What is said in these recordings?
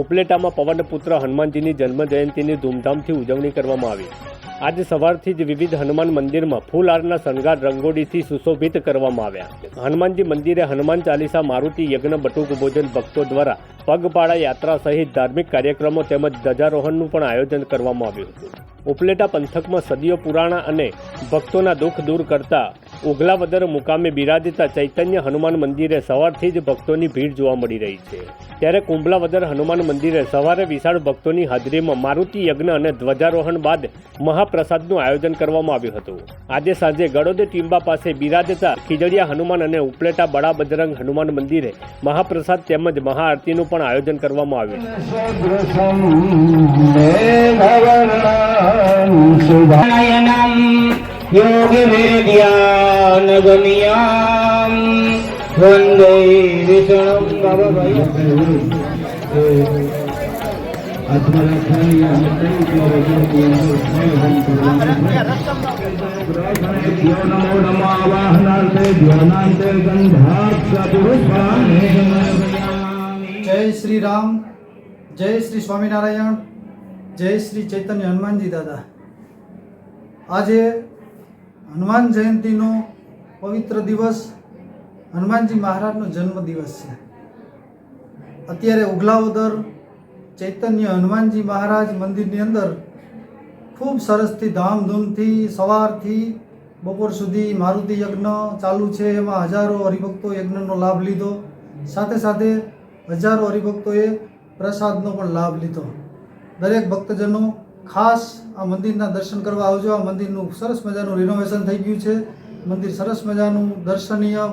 ઉપલેટામાં પવનપુત્ર હનુમાનજીની જન્મ જયંતિની ધૂમધામથી ઉજવણી કરવામાં આવી. આજે સવારથી જ વિવિધ હનુમાન મંદિરમાં ફૂલહારના શણગાર રંગોળીથી સુશોભિત કરવામાં આવ્યા. હનુમાનજી મંદિરે હનુમાન ચાલીસા, મારુતિ યજ્ઞ, બટુક ભોજન ભક્તો દ્વારા પગપાળા યાત્રા સહિત ધાર્મિક કાર્યક્રમો તેમજ ધ્વજારોહણનું પણ આયોજન કરવામાં આવ્યું હતું. ઉપલેટા પંથકમાં સદીઓ પુરાણા અને ભક્તોના દુઃખ દૂર કરતા ઉગલાવદર મુકામે બિરાજતા ચૈતન્ય હનુમાન મંદિરે સવારથી જ ભક્તોની ભીડ જોવા મળી રહી છે. ત્યારે કુંભલાવદર હનુમાન મંદિરે સવારે વિશાળ ભક્તોની હાજરીમાં મારુતિ યજ્ઞ અને ધ્વજારોહણ બાદ મહાપ્રસાદનું આયોજન કરવામાં આવ્યું હતું. આજે સાંજે ગળોદ ટીંબા પાસે બિરાજતા ખીજડીયા હનુમાન અને ઉપલેટા બડા બજરંગ હનુમાન મંદિરે મહાપ્રસાદ તેમજ મહાઆરતીનું પણ આયોજન કરવામાં આવ્યું શુભાયનમ યોગવેદ્યાનગમ્યામ વંદે વિષ્ણુ નમો નમાવાહનાર્થે જય શ્રી રામ, જય શ્રી સ્વામિનારાયણ, જય શ્રી ચૈતન્ય હનુમાનજી દાદા. આજે હનુમાન જયંતિનો પવિત્ર દિવસ, હનુમાનજી મહારાજનો જન્મ દિવસ છે. અત્યારે ઉગલાવદર ચૈતન્ય હનુમાનજી મહારાજ મંદિરની અંદર ખૂબ સરસથી ધામધૂમથી સવારથી બપોર સુધી મારુતિ યજ્ઞ ચાલુ છે. એમાં હજારો હરિભક્તો યજ્ઞનો લાભ લીધો. સાથે સાથે હજારો હરિભક્તોએ પ્રસાદનો પણ લાભ લીધો. દરેક ભક્તજનો ખાસ આ મંદિરના દર્શન કરવા આવજો. આ મંદિરનું સરસ મજાનું રિનોવેશન થઈ ગયું છે. મંદિર સરસ મજાનું દર્શનીય,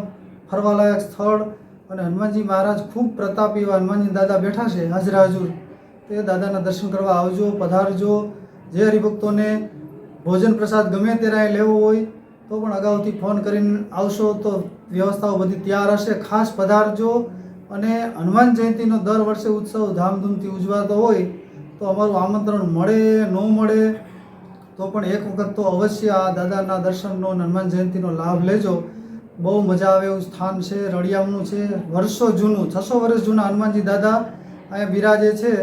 ફરવાલાયક સ્થળ અને હનુમાનજી મહારાજ ખૂબ પ્રતાપી એવા હનુમાનજી દાદા બેઠા છે હાજરા હજુર તે દાદાના દર્શન કરવા આવજો, પધારજો. જે હરિભક્તોને ભોજન પ્રસાદ ગમે ત્યારે લેવો હોય તો પણ અગાઉથી ફોન કરીને આવશો તો વ્યવસ્થાઓ બધી તૈયાર હશે. ખાસ પધારજો અને હનુમાન જયંતિનો દર વર્ષે ઉત્સવ ધામધૂમથી ઉજવાતો હોય તો અમારું આમંત્રણ મળે, ન મળે, તો પણ એક વખત તો અવશ્ય આ દાદાના દર્શનનો હનુમાન જયંતિનો લાભ લેજો. બહુ મજા આવે એવું સ્થાન છે, રળિયામનું છે, વર્ષો જૂનું, છસો વર્ષ જૂના હનુમાનજી દાદા અહીંયા બિરાજે છે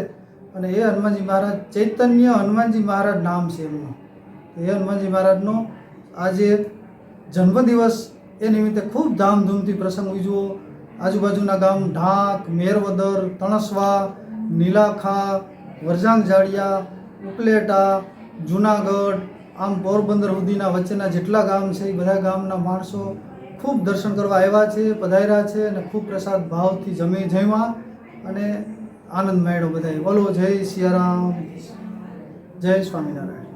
અને એ હનુમાનજી મહારાજ, ચૈતન્ય હનુમાનજી મહારાજ નામ છે એમનું. એ હનુમાનજી મહારાજનો આજે જન્મદિવસ એ નિમિત્તે ખૂબ ધામધૂમથી પ્રસંગ ઉજવો. આજુબાજુના ગામ ઢાક, મેરવદર, તણસવા, નીલાખા વરજાંગ જાડિયા ઉપલેટા, જુનાગઢ, આમ પોરબંદર સુધીના વચ્ચેના જેટલા ગામ છે, એ બધા ગામના માણસો ખૂબ દર્શન કરવા આવ્યા છે, પધાર્યા છે અને ખૂબ પ્રસાદ ભાવથી જમી જમ્યા અને આનંદ માણ્યો બધાએ. બોલો, જય સિયારામ, જય સ્વામિનારાયણ.